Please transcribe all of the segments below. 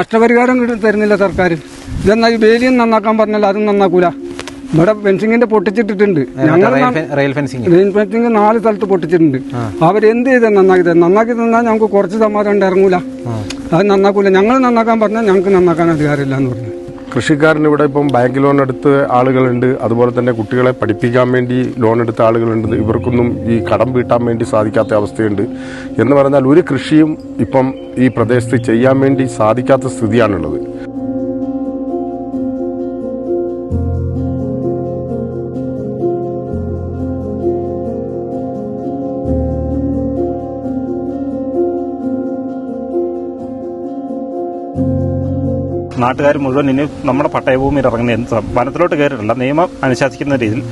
നഷ്ടപരിഹാരം കിട്ടി തരുന്നില്ല സർക്കാർ ഇതെന്നാൽ വേലിയും നന്നാക്കാൻ പറഞ്ഞാൽ അതും നന്നാക്കൂല. ഇവിടെ ഫെൻസിങ്ങിന്റെ പൊട്ടിച്ചിട്ടിട്ടുണ്ട്. ഞങ്ങൾ റെയിൽ ഫെൻസിങ്. റെയിൽ ഫെൻസിങ് നാല് സ്ഥലത്ത് പൊട്ടിച്ചിട്ടുണ്ട്. അവരെന്ത് ചെയ്ത് നന്നാക്കി തരും നന്നാക്കി തന്നാൽ ഞങ്ങൾക്ക് കുറച്ച് സമാധാനം ഉണ്ട് ഇറങ്ങൂല അത് നന്നാക്കൂല. ഞങ്ങൾ നന്നാക്കാൻ പറഞ്ഞാൽ ഞങ്ങൾക്ക് നന്നാക്കാൻ അധികാരമില്ല എന്ന് പറഞ്ഞു. കൃഷിക്കാരന് ഇവിടെ ഇപ്പം ബാങ്ക് ലോൺ എടുത്ത ആളുകളുണ്ട്. അതുപോലെ തന്നെ കുട്ടികളെ പഠിപ്പിക്കാൻ വേണ്ടി ലോൺ എടുത്ത ആളുകളുണ്ട്. ഇവർക്കൊന്നും ഈ കടം വീട്ടാൻ വേണ്ടി സാധിക്കാത്ത അവസ്ഥയുണ്ട്. എന്ന് പറഞ്ഞാൽ ഒരു കൃഷിയും ഇപ്പം ഈ പ്രദേശത്ത് ചെയ്യാൻ വേണ്ടി സാധിക്കാത്ത സ്ഥിതിയാണുള്ളത്. നാട്ടുകാർ മുഴുവൻ ഇനി നമ്മുടെ പട്ടയഭൂമിയിൽ ഇറങ്ങുന്ന എന്ത് വനത്തിലോട്ട് കയറിയിട്ടില്ല. നിയമം അനുശാസിക്കുന്ന രീതിയിൽ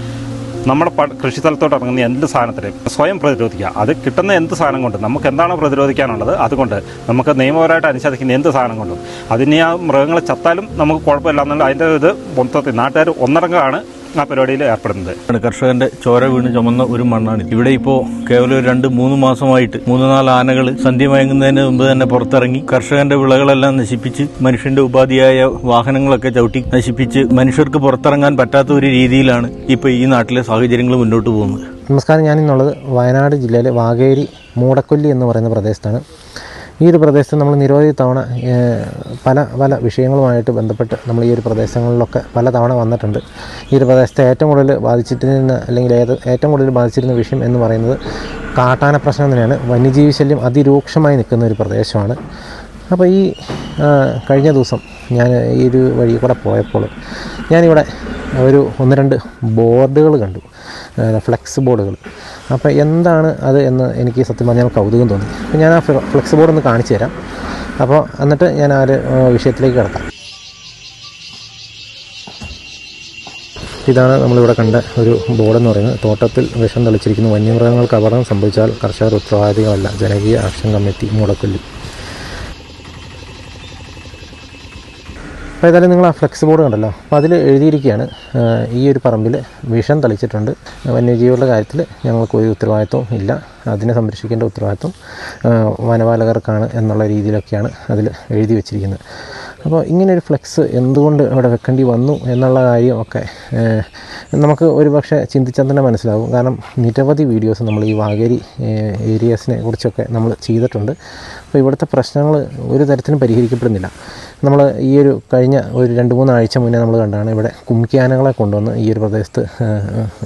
നമ്മുടെ കൃഷി സ്ഥലത്തോട്ട് ഇറങ്ങുന്ന എന്ത് സാധനത്തിനും സ്വയം പ്രതിരോധിക്കുക. അത് കിട്ടുന്ന എന്ത് സാധനം കൊണ്ട് നമുക്ക് എന്താണോ പ്രതിരോധിക്കാനുള്ളത് അതുകൊണ്ട് നമുക്ക് നിയമപരമായിട്ട് അനുശാസിക്കുന്ന എന്ത് സാധനം കൊണ്ടും അതിന് ആ മൃഗങ്ങളെ ചത്താലും നമുക്ക് കുഴപ്പമില്ല എന്നുള്ള അതിന്റെ ഇത് മൊത്തത്തിൽ നാട്ടുകാർ ഒന്നടങ്കാണ് ആ പരിപാടിയിൽ ഏർപ്പെടുന്നത്. കർഷകന്റെ ചോര വീണ് ചുമന്ന ഒരു മണ്ണാണ്. ഇവിടെ ഇപ്പോ കേവലം ഒരു രണ്ട് മൂന്ന് മാസമായിട്ട് മൂന്ന് നാല് ആനകൾ സന്ധ്യ മയങ്ങുന്നതിന് മുമ്പ് തന്നെ പുറത്തിറങ്ങി കർഷകന്റെ വിളകളെല്ലാം നശിപ്പിച്ച് മനുഷ്യന്റെ ഉപാധിയായ വാഹനങ്ങളൊക്കെ ചവിട്ടി നശിപ്പിച്ച് മനുഷ്യർക്ക് പുറത്തിറങ്ങാൻ പറ്റാത്ത ഒരു രീതിയിലാണ് ഇപ്പൊ ഈ നാട്ടിലെ സാഹചര്യങ്ങൾ മുന്നോട്ട് പോകുന്നത്. നമസ്കാരം. ഞാനിന്നുള്ളത് വയനാട് ജില്ലയിലെ വാഗേരി മൂടക്കൊല്ലി എന്ന് പറയുന്ന പ്രദേശത്താണ്. ഈ ഒരു പ്രദേശത്ത് നമ്മൾ നിരവധി തവണ പല പല വിഷയങ്ങളുമായിട്ട് ബന്ധപ്പെട്ട് നമ്മൾ ഈ ഒരു പ്രദേശങ്ങളിലൊക്കെ പല തവണ വന്നിട്ടുണ്ട്. ഈ ഒരു പ്രദേശത്തെ ഏറ്റവും കൂടുതൽ ബാധിച്ചിട്ടിരുന്ന അല്ലെങ്കിൽ ഏത് ഏറ്റവും കൂടുതൽ ബാധിച്ചിരുന്ന വിഷയം എന്ന് പറയുന്നത് കാട്ടാന പ്രശ്നം തന്നെയാണ്. വന്യജീവി ശല്യം അതിരൂക്ഷമായി നിൽക്കുന്ന ഒരു പ്രദേശമാണ്. അപ്പോൾ ഈ കഴിഞ്ഞ ദിവസം ഞാൻ ഈ ഒരു വഴി കൂടെ പോയപ്പോൾ ഞാനിവിടെ ഒരു ഒന്ന് രണ്ട് ബോർഡുകൾ കണ്ടു. ഫ്ലെക്സ് ബോർഡുകൾ. അപ്പോൾ എന്താണ് അത് എന്ന് എനിക്ക് സത്യം പറഞ്ഞാൽ കൗതുകം തോന്നി. അപ്പോൾ ഞാൻ ആ ഫ്ലെക്സ് ബോർഡ് ഒന്ന് കാണിച്ചു തരാം. അപ്പോൾ എന്നിട്ട് ഞാൻ ആ ഒരു വിഷയത്തിലേക്ക് കിടക്കാം. ഇതാണ് നമ്മളിവിടെ കണ്ട ഒരു ബോർഡെന്ന് പറയുന്നത്. തോട്ടത്തിൽ വിഷം തെളിച്ചിരിക്കുന്നു വന്യമൃഗങ്ങൾക്ക് അപകടം സംഭവിച്ചാൽ കർഷകർ ഉത്തരവാദികളല്ല. ജനകീയ ആക്ഷൻ കമ്മിറ്റി മുടക്കൊല്ലി അപ്പോൾ ഏതായാലും നിങ്ങൾ ആ ഫ്ലെക്സ് ബോർഡ് കണ്ടല്ലോ. അപ്പോൾ അതിൽ എഴുതിയിരിക്കുകയാണ് ഈ ഒരു പറമ്പിൽ വിഷം തളിച്ചിട്ടുണ്ട്. വന്യജീവികളുടെ കാര്യത്തിൽ ഞങ്ങൾക്ക് ഒരു ഉത്തരവാദിത്വവും ഇല്ല. അതിനെ സംരക്ഷിക്കേണ്ട ഉത്തരവാദിത്വം വനപാലകർക്കാണ് എന്നുള്ള രീതിയിലൊക്കെയാണ് അതിൽ എഴുതി വെച്ചിരിക്കുന്നത്. അപ്പോൾ ഇങ്ങനെ ഒരു ഫ്ലെക്സ് എന്തുകൊണ്ട് അവിടെ വെക്കേണ്ടി വന്നു എന്നുള്ള കാര്യമൊക്കെ നമുക്ക് ഒരു പക്ഷേ ചിന്തിച്ചാൽ തന്നെ മനസ്സിലാകും. കാരണം നിരവധി വീഡിയോസ് നമ്മൾ ഈ വാഗേരി ഏരിയാസിനെ കുറിച്ചൊക്കെ നമ്മൾ ചെയ്തിട്ടുണ്ട്. അപ്പോൾ ഇവിടുത്തെ പ്രശ്നങ്ങൾ ഒരു തരത്തിലും പരിഹരിക്കപ്പെടുന്നില്ല. നമ്മൾ ഈ ഒരു കഴിഞ്ഞ ഒരു രണ്ട് മൂന്ന് ആഴ്ച മുന്നേ നമ്മൾ കണ്ടാണ് ഇവിടെ കുമിക്കാനകളെ കൊണ്ടുവന്ന് ഈ ഒരു പ്രദേശത്ത്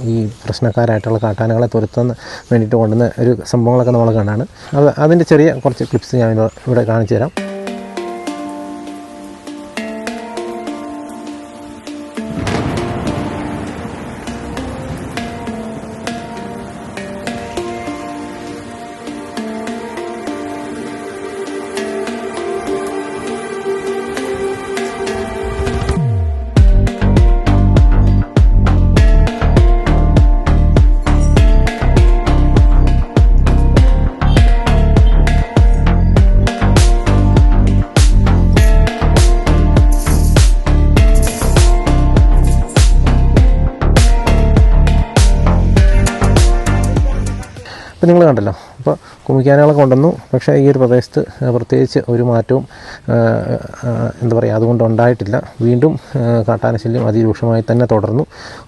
ഈ പ്രശ്നക്കാരായിട്ടുള്ള കാട്ടാനകളെ തുരത്തുന്ന വേണ്ടിയിട്ട് കൊണ്ടുവന്ന ഒരു സംഭവങ്ങളൊക്കെ നമ്മൾ കണ്ടാണ്. അത് അതിന്റെ ചെറിയ കുറച്ച് ക്ലിപ്സ് ഞാൻ ഇവിടെ കാണിച്ചു തരാം അപ്പോൾ നിങ്ങൾ കണ്ടല്ലോ. കുമിക്കാനകളെ കൊണ്ടുവന്നു. പക്ഷേ ഈ ഒരു പ്രദേശത്ത് പ്രത്യേകിച്ച് ഒരു മാറ്റവും എന്താ പറയുക അതുകൊണ്ട് ഉണ്ടായിട്ടില്ല. വീണ്ടും കാട്ടാനശല്യം അതിരൂക്ഷമായി തന്നെ തുടർന്നു.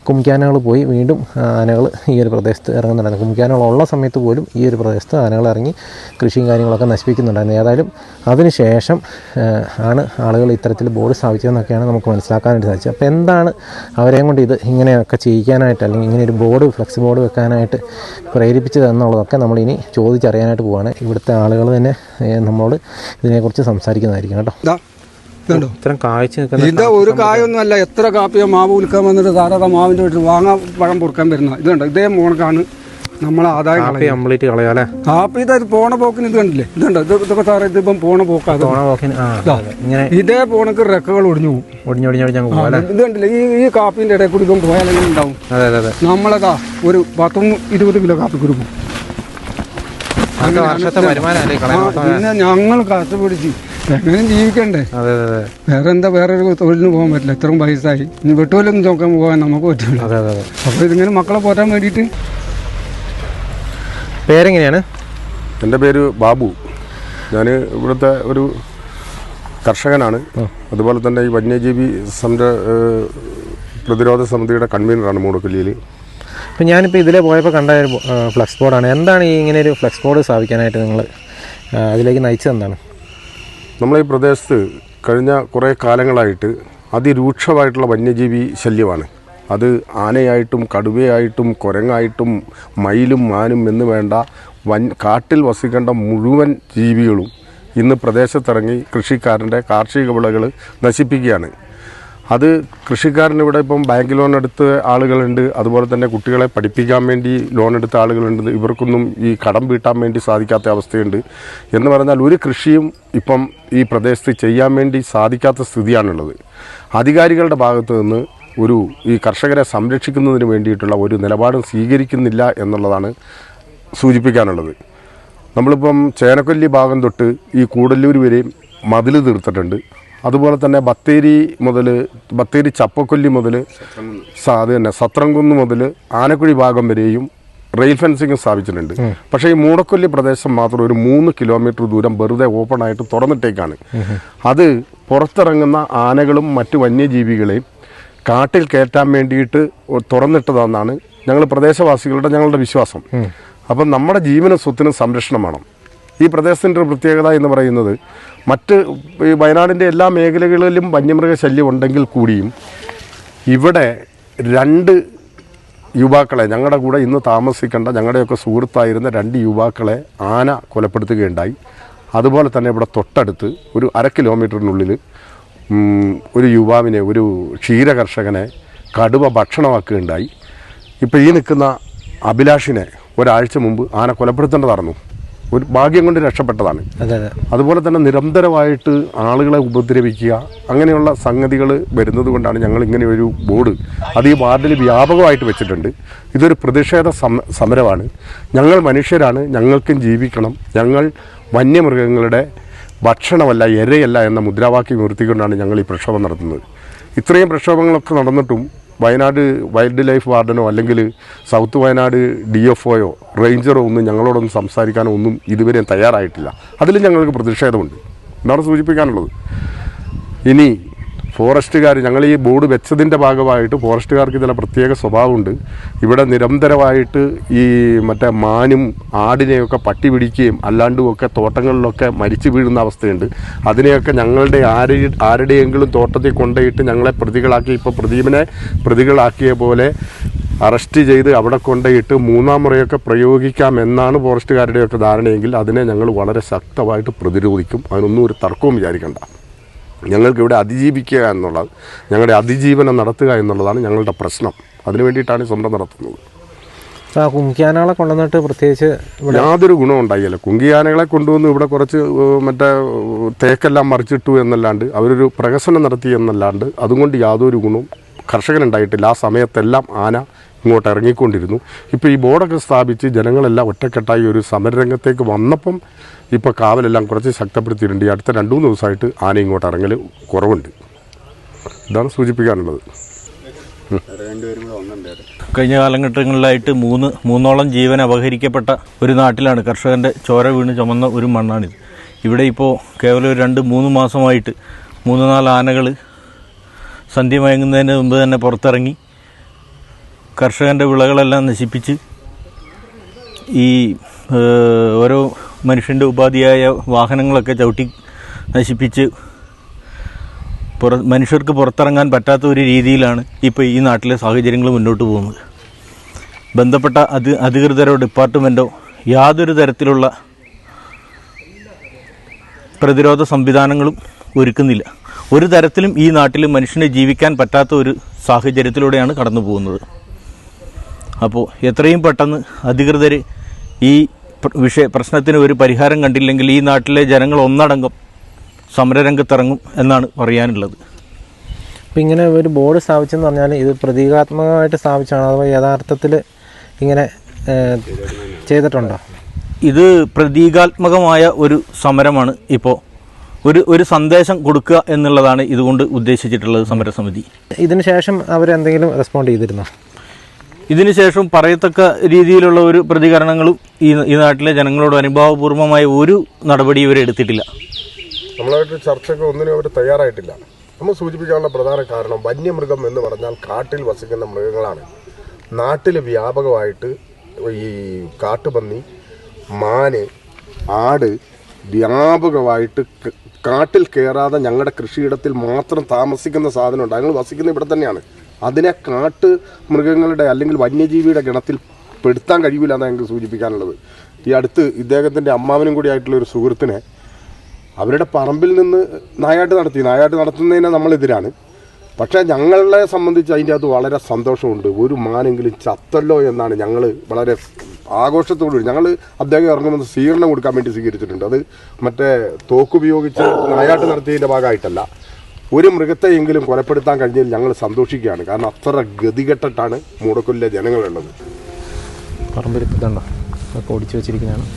കുമിക്കാനകൾ പോയി. വീണ്ടും ആനകൾ ഈ ഒരു പ്രദേശത്ത് ഇറങ്ങുന്നുണ്ടായിരുന്നു കുമിക്കാനകൾ ഉള്ള സമയത്ത് പോലും ഈ ഒരു പ്രദേശത്ത് ആനകൾ ഇറങ്ങി കൃഷിയും കാര്യങ്ങളൊക്കെ നശിപ്പിക്കുന്നുണ്ടായിരുന്നു. ഏതായാലും അതിനുശേഷം ആണ് ആളുകൾ ഇത്തരത്തിൽ ബോർഡ് സ്ഥാപിച്ചതെന്നൊക്കെയാണ് നമുക്ക് മനസ്സിലാക്കാനായിട്ട് സാധിച്ചത്. അപ്പോൾ എന്താണ് അവരെയും കൊണ്ട് ഇത് ഇങ്ങനെയൊക്കെ ചെയ്യിക്കാനായിട്ട് അല്ലെങ്കിൽ ഇങ്ങനെ ഒരു ബോർഡ് ഫ്ലെക്സ് ബോർഡ് വെക്കാനായിട്ട് പ്രേരിപ്പിച്ചത് എന്നുള്ളതൊക്കെ നമ്മളിനി ചോദിച്ചറിയാനായിട്ട് പോവാണ്. ഇവിടുത്തെ ആളുകൾ തന്നെ നമ്മളോട് ഇതിനെക്കുറിച്ച് സംസാരിക്കുന്നതായിരിക്കും കേട്ടോ. ഇതാ ഇത്തരം കാഴ്ച ഇത് ഒരു കായൊന്നുമല്ല എത്ര കാപ്പിയോ മാവ് വിൽക്കാൻ വന്നിട്ട് സാധാരണ മാവിന്റെ വീട്ടിൽ വാങ്ങാൻ പഴം പൊറുക്കാൻ വരുന്ന ഇതുണ്ട് ഇതേ മോണക്കാണ് നമ്മളെ ആദായം കളയുന്നത്. കംപ്ലീറ്റ് കളയാലേ കാപ്പി ഇത് പോണ പോക്കിന് ഇത് കണ്ടില്ലേ? ഇതുണ്ട് ഇത് ഇതൊക്കെ സാറേ ഇതിപ്പം പോണ പോക്കാതെ ആ ഇങ്ങനെ ഇതേ പോണക്ക് റെക്കകൾ ഒടിഞ്ഞു പോകും. ഒടിഞ്ഞൊടിഞ്ഞൊടിഞ്ഞ് പോകാം ഇത് കണ്ടില്ലേ? ഈ ഈ കാപ്പിന്റെ ഇടയിൽ കൂടി ഇപ്പം ഉണ്ടാവും. അതെ അതെ അതെ. നമ്മളതാ ഒരു പത്തും ഇരുപത് കിലോ കാപ്പി കൊടുക്കും അതൊക്കെ വർഷത്തെ വരുമാനമല്ലേ ആ, കളയാൻ പിന്നെ ഞങ്ങൾ കഷ്ടപിടിച്ച് എങ്ങനെയും ജീവിക്കണ്ടേ? അതെ അതെ അതെ. വേറെ എന്താ വേറൊരു തൊഴിലിന് പോകാൻ പറ്റില്ല. ഇത്രയും പൈസയായി ഇനി വെട്ടുപോലൊന്നും നോക്കാൻ പോകാൻ നമുക്ക് പറ്റില്ല അപ്പോൾ ഇതിങ്ങനെ മക്കളെ പോറ്റാൻ വേണ്ടിയിട്ട്. പേരെങ്ങനെയാണ്? എന്റെ പേര് ബാബു. ഞാൻ ഇവിടുത്തെ ഒരു കർഷകനാണ്. അതുപോലെ തന്നെ ഈ വന്യജീവി സംര പ്രതിരോധ സമിതിയുടെ കൺവീനറാണ് മൂടക്കൊല്ലിയിൽ. ഇപ്പം ഞാനിപ്പോൾ ഇതിലെ പോയപ്പോൾ കണ്ട ഒരു ഫ്ലക്സ് ബോർഡാണ്. എന്താണ് ഈ ഇങ്ങനെ ഒരു ഫ്ലക്സ് ബോർഡ് സ്ഥാപിക്കാനായിട്ട് നിങ്ങൾ അതിലേക്ക് നയിച്ചത് എന്താണ്? ഈ പ്രദേശത്ത് കഴിഞ്ഞ കുറേ കാലങ്ങളായിട്ട് അതിരൂക്ഷമായിട്ടുള്ള വന്യജീവി ശല്യമാണ്. അത് ആനയായിട്ടും കടുവയായിട്ടും കുരങ്ങായിട്ടും മയിലും മാനും എന്ന് വേണ്ട വൻ കാട്ടിൽ വസിക്കേണ്ട മുഴുവൻ ജീവികളും ഇന്ന് പ്രദേശത്തിറങ്ങി കൃഷിക്കാരന്റെ കാർഷിക വിളകൾ നശിപ്പിക്കുകയാണ്. അത് കൃഷിക്കാരന് ഇവിടെ ഇപ്പം ബാങ്ക് ലോൺ എടുത്ത ആളുകളുണ്ട്. അതുപോലെ തന്നെ കുട്ടികളെ പഠിപ്പിക്കാൻ വേണ്ടി ലോൺ എടുത്ത ആളുകളുണ്ട്. ഇവർക്കൊന്നും ഈ കടം വീട്ടാൻ വേണ്ടി സാധിക്കാത്ത അവസ്ഥയുണ്ട്. എന്ന് പറഞ്ഞാൽ ഒരു കൃഷിയും ഇപ്പം ഈ പ്രദേശത്ത് ചെയ്യാൻ വേണ്ടി സാധിക്കാത്ത സ്ഥിതിയാണുള്ളത്. അധികാരികളുടെ ഭാഗത്തു നിന്ന് ഒരു ഈ കർഷകരെ സംരക്ഷിക്കുന്നതിന് വേണ്ടിയിട്ടുള്ള ഒരു നിലപാടും സ്വീകരിക്കുന്നില്ല എന്നുള്ളതാണ് സൂചിപ്പിക്കാനുള്ളത്. നമ്മളിപ്പം ചേനക്കൊല്ലി ഭാഗം തൊട്ട് ഈ കൂടല്ലൂർ വരെയും മതിൽ തീർത്തിട്ടുണ്ട്. അതുപോലെ തന്നെ ബത്തേരി മുതൽ ബത്തേരി ചപ്പക്കൊല്ലി മുതൽ അത് തന്നെ സത്രംകുന്ന് മുതൽ ആനക്കുഴി ഭാഗം വരെയും റെയിൽ ഫെൻസിങ് സ്ഥാപിച്ചിട്ടുണ്ട്. പക്ഷേ ഈ മൂടക്കൊല്ലി പ്രദേശം മാത്രം ഒരു മൂന്ന് കിലോമീറ്റർ ദൂരം വെറുതെ ഓപ്പൺ ആയിട്ട് തുറന്നിട്ടേക്കാണ്. അത് പുറത്തിറങ്ങുന്ന ആനകളും മറ്റു വന്യജീവികളെയും കാട്ടിൽ കയറ്റാൻ വേണ്ടിയിട്ട് തുറന്നിട്ടതാണെന്നാണ് ഞങ്ങൾ പ്രദേശവാസികളുടെ ഞങ്ങളുടെ വിശ്വാസം. അപ്പം നമ്മുടെ ജീവനും സ്വത്തിനും സംരക്ഷണം വേണം. ഈ പ്രദേശത്തിന്റെ ഒരു പ്രത്യേകത എന്ന് പറയുന്നത് മറ്റ് വയനാടിന്റെ എല്ലാ മേഖലകളിലും വന്യമൃഗ ശല്യം ഉണ്ടെങ്കിൽ കൂടിയും ഇവിടെ രണ്ട് യുവാക്കളെ ഞങ്ങളുടെ കൂടെ ഇന്ന് താമസിക്കേണ്ട ഞങ്ങളുടെയൊക്കെ സുഹൃത്തായിരുന്ന രണ്ട് യുവാക്കളെ ആന കൊലപ്പെടുത്തുകയുണ്ടായി. അതുപോലെ തന്നെ ഇവിടെ തൊട്ടടുത്ത് ഒരു അര കിലോമീറ്ററിനുള്ളിൽ ഒരു യുവാവിനെ ഒരു ക്ഷീരകർഷകനെ കടുവ ഭക്ഷണമാക്കുകയുണ്ടായി. ഇപ്പോൾ ഈ നിൽക്കുന്ന അഭിലാഷിനെ ഒരാഴ്ച മുമ്പ് ആന കൊലപ്പെടുത്തേണ്ടതായിരുന്നു. ഒരു ഭാഗ്യം കൊണ്ട് രക്ഷപ്പെട്ടതാണ്. അതെ അതെ. അതുപോലെ തന്നെ നിരന്തരമായിട്ട് ആളുകളെ ഉപദ്രവിക്കുക അങ്ങനെയുള്ള സംഗതികൾ വരുന്നത് കൊണ്ടാണ് ഞങ്ങൾ ഇങ്ങനെ ഒരു ബോർഡ് അത് ഈ വാർഡിൽ വ്യാപകമായിട്ട് വെച്ചിട്ടുണ്ട്. ഇതൊരു പ്രതിഷേധ സമരമാണ്. ഞങ്ങൾ മനുഷ്യരാണ് ഞങ്ങൾക്കും ജീവിക്കണം. ഞങ്ങൾ വന്യമൃഗങ്ങളുടെ ഭക്ഷണമല്ല ഇരയല്ല എന്ന മുദ്രാവാക്യം ഉയർത്തിക്കൊണ്ടാണ് ഞങ്ങൾ ഈ പ്രക്ഷോഭം നടത്തുന്നത്. ഇത്രയും പ്രക്ഷോഭങ്ങളൊക്കെ നടന്നിട്ടും വയനാട് വൈൽഡ് ലൈഫ് വാർഡനോ അല്ലെങ്കിൽ സൗത്ത് വയനാട് ഡി എഫ് ഒയോ റേഞ്ചറോ ഒന്നും ഞങ്ങളോടൊന്നും സംസാരിക്കാനോ ഒന്നും ഇതുവരെ തയ്യാറായിട്ടില്ല. അതിലും ഞങ്ങൾക്ക് പ്രതിഷേധമുണ്ട്. എന്നാണ് സൂചിപ്പിക്കാനുള്ളത്. ഇനി ഫോറസ്റ്റുകാർ ഞങ്ങൾ ഈ ബോർഡ് വെച്ചതിന്റെ ഭാഗമായിട്ട് ഫോറസ്റ്റുകാർക്ക് ചില പ്രത്യേക സ്വഭാവമുണ്ട്. ഇവിടെ നിരന്തരമായിട്ട് ഈ മറ്റേ മാനും ആടിനെയൊക്കെ പട്ടി പിടിക്കുകയും അല്ലാണ്ടും ഒക്കെ തോട്ടങ്ങളിലൊക്കെ മരിച്ചു വീഴുന്ന അവസ്ഥയുണ്ട്. അതിനെയൊക്കെ ഞങ്ങളുടെ ആരെ ആരുടെയെങ്കിലും തോട്ടത്തിൽ കൊണ്ടുപോയിട്ട് ഞങ്ങളെ പ്രതികളാക്കി ഇപ്പോൾ പ്രദീപിനെ പ്രതികളാക്കിയ പോലെ അറസ്റ്റ് ചെയ്ത് അവിടെ കൊണ്ടുപോയിട്ട് മൂന്നാം മുറയൊക്കെ പ്രയോഗിക്കാം എന്നാണ് ഫോറസ്റ്റുകാരുടെയൊക്കെ ധാരണയെങ്കിൽ അതിനെ ഞങ്ങൾ വളരെ ശക്തമായിട്ട് പ്രതിരോധിക്കും. അതിനൊന്നും ഒരു തർക്കവും വിചാരിക്കേണ്ട. ഞങ്ങൾക്ക് ഇവിടെ അതിജീവിക്കുക എന്നുള്ളത് ഞങ്ങളുടെ അതിജീവനം നടത്തുക എന്നുള്ളതാണ് ഞങ്ങളുടെ പ്രശ്നം. അതിനു വേണ്ടിയിട്ടാണ് സ്വന്തം സമരം നടത്തുന്നത് കുങ്കിയാനകളെ കൊണ്ടുവന്നിട്ട് പ്രത്യേകിച്ച് യാതൊരു ഗുണവും ഉണ്ടായില്ല. കുങ്കിയാനകളെ കൊണ്ടുവന്ന് ഇവിടെ കുറച്ച് മറ്റേ തേക്കെല്ലാം മറിച്ചിട്ടു എന്നല്ലാണ്ട് അവരൊരു പ്രഹസനം നടത്തി എന്നല്ലാണ്ട് അതുകൊണ്ട് യാതൊരു ഗുണവും കർഷകനുണ്ടായിട്ടില്ല. ആ സമയത്തെല്ലാം ആന ഇങ്ങോട്ട് ഇറങ്ങിക്കൊണ്ടിരുന്നു. ഇപ്പോൾ ഈ ബോർഡൊക്കെ സ്ഥാപിച്ച് ജനങ്ങളെല്ലാം ഒറ്റക്കെട്ടായി ഒരു സമരരംഗത്തേക്ക് വന്നപ്പം ഇപ്പോൾ കാവലെല്ലാം കുറച്ച് ശക്തപ്പെടുത്തിയിട്ടുണ്ട്. ഈ അടുത്ത രണ്ടു മൂന്ന് ദിവസമായിട്ട് ആന ഇങ്ങോട്ട് ഇറങ്ങൽ കുറവുണ്ട്. ഇതാണ് സൂചിപ്പിക്കാനുള്ളത്. കഴിഞ്ഞ കാലഘട്ടങ്ങളിലായിട്ട് മൂന്ന് മൂന്നോളം ജീവൻ അപഹരിക്കപ്പെട്ട ഒരു നാട്ടിലാണ് കർഷകന്റെ ചോര വീണ് ചുമന്ന ഒരു മണ്ണാണിത്. ഇവിടെ ഇപ്പോൾ കേവലം ഒരു രണ്ട് മൂന്ന് മാസമായിട്ട് മൂന്ന് നാല് ആനകൾ സന്ധ്യ മയങ്ങുന്നതിന് മുമ്പ് തന്നെ പുറത്തിറങ്ങി കർഷകന്റെ വിളകളെല്ലാം നശിപ്പിച്ച് ഈ ഓരോ മനുഷ്യന്റെ ഉപാധിയായ വാഹനങ്ങളൊക്കെ ചവിട്ടി നശിപ്പിച്ച് പുറ മനുഷ്യർക്ക് പുറത്തിറങ്ങാൻ പറ്റാത്ത ഒരു രീതിയിലാണ് ഇപ്പോൾ ഈ നാട്ടിലെ സാഹചര്യങ്ങൾ മുന്നോട്ട് പോകുന്നത്. ബന്ധപ്പെട്ട അത് അധികൃതരോ ഡിപ്പാർട്ട്മെന്റോ യാതൊരു തരത്തിലുള്ള പ്രതിരോധ സംവിധാനങ്ങളും ഒരുക്കുന്നില്ല. ഒരു തരത്തിലും ഈ നാട്ടിൽ മനുഷ്യനെ ജീവിക്കാൻ പറ്റാത്ത ഒരു സാഹചര്യത്തിലൂടെയാണ് കടന്നു പോകുന്നത് അപ്പോൾ എത്രയും പെട്ടെന്ന് അധികൃതർ ഈ വിഷയ പ്രശ്നത്തിന് ഒരു പരിഹാരം കണ്ടില്ലെങ്കിൽ ഈ നാട്ടിലെ ജനങ്ങൾ ഒന്നടങ്കം സമരരംഗത്തിറങ്ങും എന്നാണ് പറയാനുള്ളത്. ഇപ്പം ഇങ്ങനെ ഒരു ബോർഡ് സ്ഥാപിച്ചെന്ന് പറഞ്ഞാൽ ഇത് പ്രതീകാത്മകമായിട്ട് സ്ഥാപിച്ചാണ് അഥവാ യഥാർത്ഥത്തിൽ ഇങ്ങനെ ചെയ്തിട്ടുണ്ടോ? ഇത് പ്രതീകാത്മകമായ ഒരു സമരമാണ് ഇപ്പോൾ ഒരു ഒരു സന്ദേശം കൊടുക്കുക എന്നുള്ളതാണ് ഇതുകൊണ്ട് ഉദ്ദേശിച്ചിട്ടുള്ളത് സമരസമിതി. ഇതിനുശേഷം അവരെന്തെങ്കിലും റെസ്പോണ്ട് ചെയ്തിരുന്നോ? ഇതിനുശേഷം പറയത്തക്ക രീതിയിലുള്ള ഒരു പ്രതികരണങ്ങളും ഈ ഈ നാട്ടിലെ ജനങ്ങളോട് അനുഭാവപൂർവമായ ഒരു നടപടി ഇവർ എടുത്തിട്ടില്ല. നമ്മളായിട്ട് ചർച്ചയ്ക്ക് ഒന്നിനും അവർ തയ്യാറായിട്ടില്ല. നമ്മൾ സൂചിപ്പിക്കാനുള്ള പ്രധാന കാരണം വന്യമൃഗം എന്ന് പറഞ്ഞാൽ കാട്ടിൽ വസിക്കുന്ന മൃഗങ്ങളാണ്. നാട്ടിൽ വ്യാപകമായിട്ട് ഈ കാട്ടുപന്നി മാന് ആട് വ്യാപകമായിട്ട് കാട്ടിൽ കയറാതെ ഞങ്ങളുടെ കൃഷിയിടത്തിൽ മാത്രം താമസിക്കുന്ന സാധനമുണ്ട്. ഞങ്ങൾ വസിക്കുന്ന ഇവിടെ തന്നെയാണ്. അതിനെ കാട്ട് മൃഗങ്ങളുടെ അല്ലെങ്കിൽ വന്യജീവിയുടെ ഗണത്തിൽ പെടുത്താൻ കഴിയില്ല എന്നാണ് ഞങ്ങൾക്ക് സൂചിപ്പിക്കാനുള്ളത്. ഈ അടുത്ത് ഇദ്ദേഹത്തിന്റെ അമ്മാവനും കൂടി ആയിട്ടുള്ള ഒരു സുഹൃത്തിനെ അവരുടെ പറമ്പിൽ നിന്ന് നായാട്ട് നടത്തി. നായാട്ട് നടത്തുന്നതിനെ നമ്മളെതിരാണ്. പക്ഷേ ഞങ്ങളെ സംബന്ധിച്ച് അതിന്റെ അത് വളരെ സന്തോഷമുണ്ട്. ഒരു മാനെങ്കിലും ചത്തല്ലോ എന്നാണ് ഞങ്ങൾ വളരെ ആഘോഷത്തോടു ഞങ്ങൾ അദ്ദേഹം ഇറങ്ങുന്നത് സ്വീകരണം കൊടുക്കാൻ വേണ്ടി സ്വീകരിച്ചിട്ടുണ്ട്. അത് മറ്റേ തോക്കുപയോഗിച്ച് നായാട്ട് നടത്തിയതിന്റെ ഭാഗമായിട്ടല്ല. ഒരു മൃഗത്തെയെങ്കിലും കൊലപ്പെടുത്താൻ കഴിഞ്ഞതിൽ ഞങ്ങൾ സന്തോഷിക്കുകയാണ്. കാരണം അത്ര ഗതികെട്ടിട്ടാണ് മൂടക്കൊല്ലിലെ ജനങ്ങളുള്ളത്. പറമ്പിൽ ഇതുണ്ടോ? അതൊക്കെ ഓടിച്ചു വെച്ചിരിക്കുന്നതാണ്.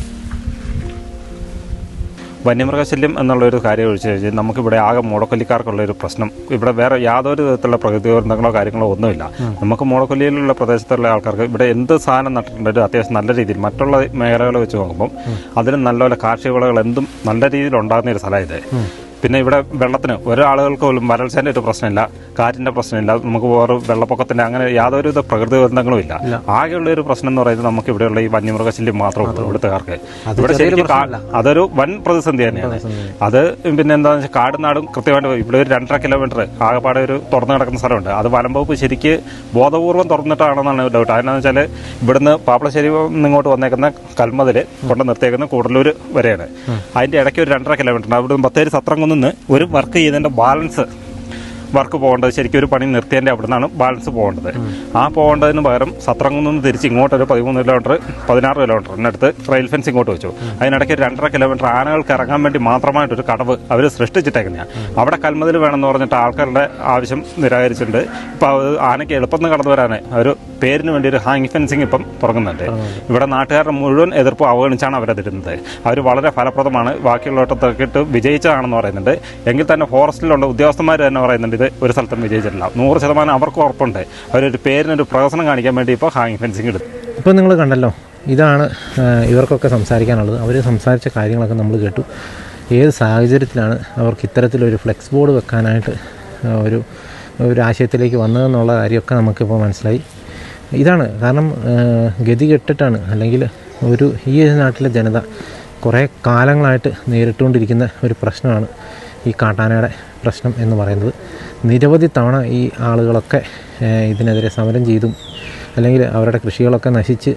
വന്യമൃഗശല്യം എന്നുള്ളൊരു കാര്യം ഒഴിച്ചു കഴിഞ്ഞാൽ നമുക്കിവിടെ ആകെ മൂടക്കൊല്ലിക്കാർക്കുള്ളൊരു പ്രശ്നം. ഇവിടെ വേറെ യാതൊരു വിധത്തിലുള്ള പ്രകൃതി ദുരന്തങ്ങളോ കാര്യങ്ങളോ ഒന്നുമില്ല. നമുക്ക് മൂടക്കൊല്ലിയിലുള്ള പ്രദേശത്തുള്ള ആൾക്കാർക്ക് ഇവിടെ എന്ത് സാധനം നട്ടിട്ടുണ്ടെങ്കിലും അത്യാവശ്യം നല്ല രീതിയിൽ മറ്റുള്ള മേഖലകളെ വെച്ച് നോക്കുമ്പോൾ അതിന് നല്ലപോലെ കാർഷിക വിളകൾ എന്തും നല്ല രീതിയിൽ ഉണ്ടാകുന്ന ഒരു സ്ഥലമാണ് ഇത്. പിന്നെ ഇവിടെ വെള്ളത്തിന് ഒരാളുകൾക്ക് പോലും വരൾച്ചേന്റെ ഒരു പ്രശ്നമില്ല കാറ്റിന്റെ പ്രശ്നമില്ല നമുക്ക് വേറെ വെള്ളപ്പൊക്കത്തിന്റെ അങ്ങനെ യാതൊരുവിധ പ്രകൃതി ദുരന്തങ്ങളും ഇല്ല. ആകെയുള്ള ഒരു പ്രശ്നം എന്ന് പറയുന്നത് നമുക്ക് ഇവിടെയുള്ള ഈ വന്യമൃഗശല്യം മാത്രമേ ഉള്ളൂ ഇവിടുത്തുകാർക്ക് ഇവിടെ ശരിക്കും അതൊരു വൻ പ്രതിസന്ധി തന്നെയാണ്. അത് പിന്നെ എന്താണെന്ന് വെച്ചാൽ കാടും നാടും കൃത്യമായിട്ട് ഇവിടെ ഒരു രണ്ടര കിലോമീറ്റർ ആകെപ്പാടെ ഒരു തുറന്നു കിടക്കുന്ന സ്ഥലമുണ്ട്. അത് വനം വകുപ്പ് ശരിക്ക് ബോധപൂർവം തുറന്നിട്ടാണെന്നാണ് ഡൗട്ട് അതിനാന്ന് വെച്ചാൽ ഇവിടുന്ന് പാപ്പളശ്ശേരി ഇങ്ങോട്ട് വന്നേക്കുന്ന കൽമതിൽ കൊണ്ട് നിർത്തിയേക്കുന്ന കൂടലൂർ വരെയാണ്. അതിന്റെ ഇടയ്ക്ക് ഒരു രണ്ടര കിലോമീറ്റർ അവിടുന്ന് ബത്തേരി സത്രംകുന്നിൽ നിന്ന് ഒരു വർക്ക് ചെയ്തതിന്റെ ബാലൻസ് വർക്ക് പോകേണ്ടത് ശരിക്കും ഒരു പണി നിർത്തിയതിന്റെ അവിടെ നിന്നാണ് ബാലൻസ് പോകേണ്ടത്. ആ പോകേണ്ടതിന് പകരം സത്രംകുന്നിൽ നിന്ന് തിരിച്ച് ഇങ്ങോട്ട് ഒരു പതിമൂന്ന് കിലോമീറ്റർ പതിനാറ് കിലോമീറ്ററിനടുത്ത് റെയിൽ ഫെൻസ് ഇങ്ങോട്ട് വെച്ചു. അതിനിടയ്ക്ക് രണ്ടര കിലോമീറ്റർ ആനകൾക്ക് ഇറങ്ങാൻ വേണ്ടി മാത്രമായിട്ടൊരു കടവ് അവർ സൃഷ്ടിച്ചിട്ടേക്കുന്നതാണ് അവിടെ കൽമതിൽ വേണമെന്ന് പറഞ്ഞിട്ട് ആൾക്കാരുടെ ആവശ്യം നിരാകരിച്ചിട്ടുണ്ട്. ഇപ്പോൾ ആനയ്ക്ക് എളുപ്പം കടന്നു വരാൻ ഒരു പേരിന് വേണ്ടി ഒരു ഹാങ് ഫെൻസിങ് ഇപ്പം തുടങ്ങുന്നുണ്ട്. ഇവിടെ നാട്ടുകാരുടെ മുഴുവൻ എതിർപ്പ് അവഗണിച്ചാണ് അവരതിരുന്നത്. അവർ വളരെ ഫലപ്രദമാണ്. ബാക്കിയുള്ളവട്ടത്തേക്കിട്ട് വിജയിച്ചതാണെന്ന് പറയുന്നുണ്ട്. എങ്കിൽ തന്നെ ഫോറസ്റ്റിലുള്ള ഉദ്യോഗസ്ഥന്മാർ തന്നെ പറയുന്നുണ്ട്. ഇത് ഒരു സ്ഥലത്തും വിജയിച്ചിട്ടില്ല. നൂറ് ശതമാനം അവർക്ക് ഉറപ്പുണ്ട്. അവരൊരു പേരിനൊരു പ്രഹസനം കാണിക്കാൻ വേണ്ടി ഇപ്പോൾ ഹാങ് ഫെൻസിങ് എടുത്തു. ഇപ്പോൾ നിങ്ങൾ കണ്ടല്ലോ ഇതാണ് ഇവർക്കൊക്കെ സംസാരിക്കാനുള്ളത്. അവർ സംസാരിച്ച കാര്യങ്ങളൊക്കെ നമ്മൾ കേട്ടു. ഏത് സാഹചര്യത്തിലാണ് അവർക്ക് ഇത്തരത്തിലൊരു ഫ്ലെക്സ് ബോർഡ് വെക്കാനായിട്ട് ഒരു ഒരു ആശയത്തിലേക്ക് വന്നതെന്നുള്ള കാര്യമൊക്കെ നമുക്കിപ്പോൾ മനസ്സിലായി. ഇതാണ് കാരണം ഗതി കെട്ടിട്ടാണ് അല്ലെങ്കിൽ ഒരു ഈ നാട്ടിലെ ജനത കുറേ കാലങ്ങളായിട്ട് നേരിട്ടുകൊണ്ടിരിക്കുന്ന ഒരു പ്രശ്നമാണ് ഈ കാട്ടാനയുടെ പ്രശ്നം എന്ന് പറയുന്നത്. നിരവധി തവണ ഈ ആളുകളൊക്കെ ഇതിനെതിരെ സമരം ചെയ്തും അല്ലെങ്കിൽ അവരുടെ കൃഷികളൊക്കെ നശിച്ച്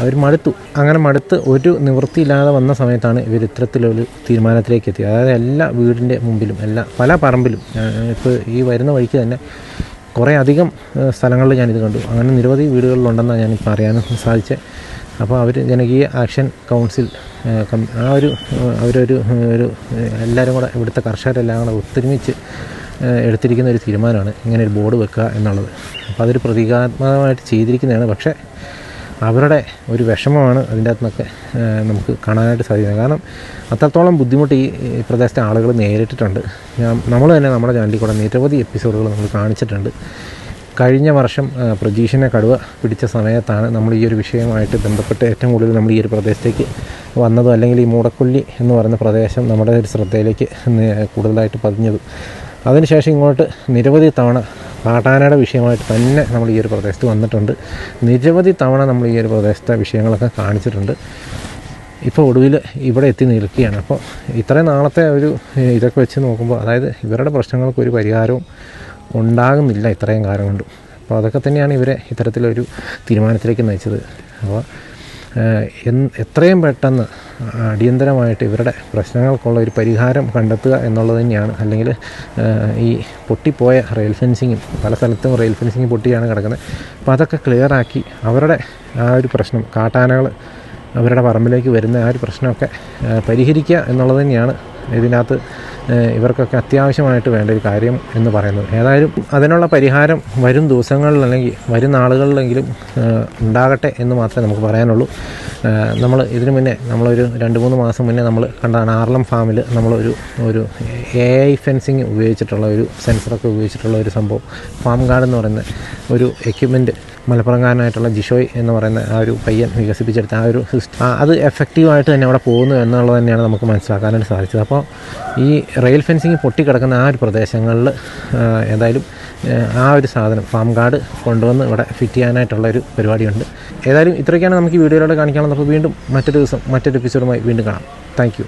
അവർ മടുത്തു. അങ്ങനെ മടുത്ത് ഒരു നിവൃത്തിയില്ലാതെ വന്ന സമയത്താണ് ഇവർ ഇത്തരത്തിലൊരു തീരുമാനത്തിലേക്ക് എത്തിയത്. അതായത് എല്ലാ വീടിന്റെ മുമ്പിലും എല്ലാ പല പറമ്പിലും ഇപ്പോൾ ഈ വരുന്ന വഴിക്ക് തന്നെ കുറേ അധികം സ്ഥലങ്ങളിൽ ഞാനിത് കണ്ടു. അങ്ങനെ നിരവധി വീടുകളിലുണ്ടെന്നാണ് ഞാനിപ്പോൾ അറിയാനും സാധിച്ചത്. അപ്പോൾ അവർ ജനകീയ ആക്ഷൻ കൗൺസിൽ ആ ഒരു അവരൊരു ഒരു എല്ലാവരും കൂടെ ഇവിടുത്തെ കർഷകരെല്ലാം കൂടെ ഒത്തൊരുമിച്ച് എടുത്തിരിക്കുന്ന ഒരു തീരുമാനമാണ് ഇങ്ങനെ ഒരു ബോർഡ് വെക്കുക എന്നുള്ളത്. അപ്പോൾ അതൊരു പ്രതീകാത്മകമായിട്ട് ചെയ്തിരിക്കുന്നതാണ്. പക്ഷേ അവരുടെ ഒരു വിഷമമാണ് അതിന്റെ അകത്ത് നിന്നൊക്കെ നമുക്ക് കാണാനായിട്ട് സാധിക്കുന്നത്. കാരണം അത്രത്തോളം ബുദ്ധിമുട്ട് ഈ പ്രദേശത്തെ ആളുകൾ നേരിട്ടിട്ടുണ്ട്. നമ്മൾ തന്നെ നമ്മുടെ ചാനലിൽ കൂടെ നിരവധി എപ്പിസോഡുകൾ നമ്മൾ കാണിച്ചിട്ടുണ്ട്. കഴിഞ്ഞ വർഷം പ്രജീഷിനെ കടുവ പിടിച്ച സമയത്താണ് നമ്മൾ ഈ ഒരു വിഷയമായിട്ട് ബന്ധപ്പെട്ട് ഏറ്റവും കൂടുതൽ നമ്മൾ ഈ ഒരു പ്രദേശത്തേക്ക് വന്നതും. അല്ലെങ്കിൽ ഈ മൂടക്കൊല്ലി എന്ന് പറയുന്ന പ്രദേശം നമ്മുടെ ഒരു ശ്രദ്ധയിലേക്ക് കൂടുതലായിട്ട് പതിഞ്ഞതും. അതിനുശേഷം ഇങ്ങോട്ട് നിരവധി തവണ കാട്ടാനയുടെ വിഷയമായിട്ട് തന്നെ നമ്മൾ ഈ ഒരു പ്രദേശത്ത് വന്നിട്ടുണ്ട്. നിരവധി തവണ നമ്മൾ ഈ ഒരു പ്രദേശത്തെ വിഷയങ്ങളൊക്കെ കാണിച്ചിട്ടുണ്ട്. ഇപ്പോൾ ഒടുവിൽ ഇവിടെ എത്തി നിൽക്കുകയാണ്. അപ്പോൾ ഇത്രയും നാളത്തെ ഒരു ഇതൊക്കെ വെച്ച് നോക്കുമ്പോൾ അതായത് ഇവരുടെ പ്രശ്നങ്ങൾക്ക് ഒരു പരിഹാരവും ഉണ്ടാകുന്നില്ല ഇത്രയും കാലം കൊണ്ട്. അപ്പോൾ അതൊക്കെ തന്നെയാണ് ഇവരെ ഇത്തരത്തിലൊരു തീരുമാനത്തിലേക്ക് നയിച്ചത്. അപ്പോൾ എത്രയും പെട്ടെന്ന് അടിയന്തരമായിട്ട് ഇവരുടെ പ്രശ്നങ്ങൾക്കുള്ള ഒരു പരിഹാരം കണ്ടെത്തുക എന്നുള്ളത് തന്നെയാണ്. അല്ലെങ്കിൽ ഈ പൊട്ടിപ്പോയ റെയിൽ ഫെൻസിങ്ങും പല സ്ഥലത്തും റെയിൽ ഫെൻസിങ് പൊട്ടിയാണ് കിടക്കുന്നത്. അപ്പോൾ അതൊക്കെ ക്ലിയറാക്കി അവരുടെ ആ ഒരു പ്രശ്നം കാട്ടാനകൾ അവരുടെ പറമ്പിലേക്ക് വരുന്ന ആ ഒരു പ്രശ്നമൊക്കെ പരിഹരിക്കുക എന്നുള്ളത് തന്നെയാണ് ഇതിനകത്ത് ഇവർക്കൊക്കെ അത്യാവശ്യമായിട്ട് വേണ്ട ഒരു കാര്യം എന്ന് പറയുന്നത്. ഏതായാലും അതിനുള്ള പരിഹാരം വരും ദിവസങ്ങളിൽ അല്ലെങ്കിൽ വരും നാളുകളിലെങ്കിലും ഉണ്ടാകട്ടെ എന്ന് മാത്രമേ നമുക്ക് പറയാനുള്ളൂ. നമ്മൾ ഇതിനു മുന്നേ നമ്മളൊരു രണ്ട് മൂന്ന് മാസം മുന്നേ നമ്മൾ കണ്ടാണ് ആർലം ഫാമിൽ നമ്മളൊരു ഒരു എ ഐ ഫെൻസിങ് ഉപയോഗിച്ചിട്ടുള്ള ഒരു സെൻസറൊക്കെ ഉപയോഗിച്ചിട്ടുള്ള ഒരു സംഭവം. ഫാം ഗാർഡ് എന്ന് പറയുന്ന ഒരു എക്യുപ്മെന്റ് മലപ്പുറംകാരനായിട്ടുള്ള ജിഷോയ് എന്ന് പറയുന്ന ആ ഒരു പയ്യൻ വികസിപ്പിച്ചെടുത്ത ആ ഒരു സിസ്റ്റം. അത് എഫക്റ്റീവായിട്ട് തന്നെ അവിടെ പോകുന്നു എന്നുള്ളത് തന്നെയാണ് നമുക്ക് മനസ്സിലാക്കാനായിട്ട് സാധിച്ചത്. അപ്പോൾ ഈ റെയിൽ ഫെൻസിങ് പൊട്ടിക്കിടക്കുന്ന ആ ഒരു പ്രദേശങ്ങളിൽ ഏതായാലും ആ ഒരു സാധനം ഫാം കാർഡ് കൊണ്ടുവന്ന് ഇവിടെ ഫിറ്റ് ചെയ്യാനായിട്ടുള്ള ഒരു പരിപാടിയുണ്ട്. ഏതായാലും ഇത്രയൊക്കെയാണ് നമുക്ക് ഈ വീഡിയോയിലൂടെ കാണിക്കാനുള്ളത്. അപ്പോൾ വീണ്ടും മറ്റൊരു ദിവസം മറ്റൊരു എപ്പിസോഡുമായി വീണ്ടും കാണാം. താങ്ക്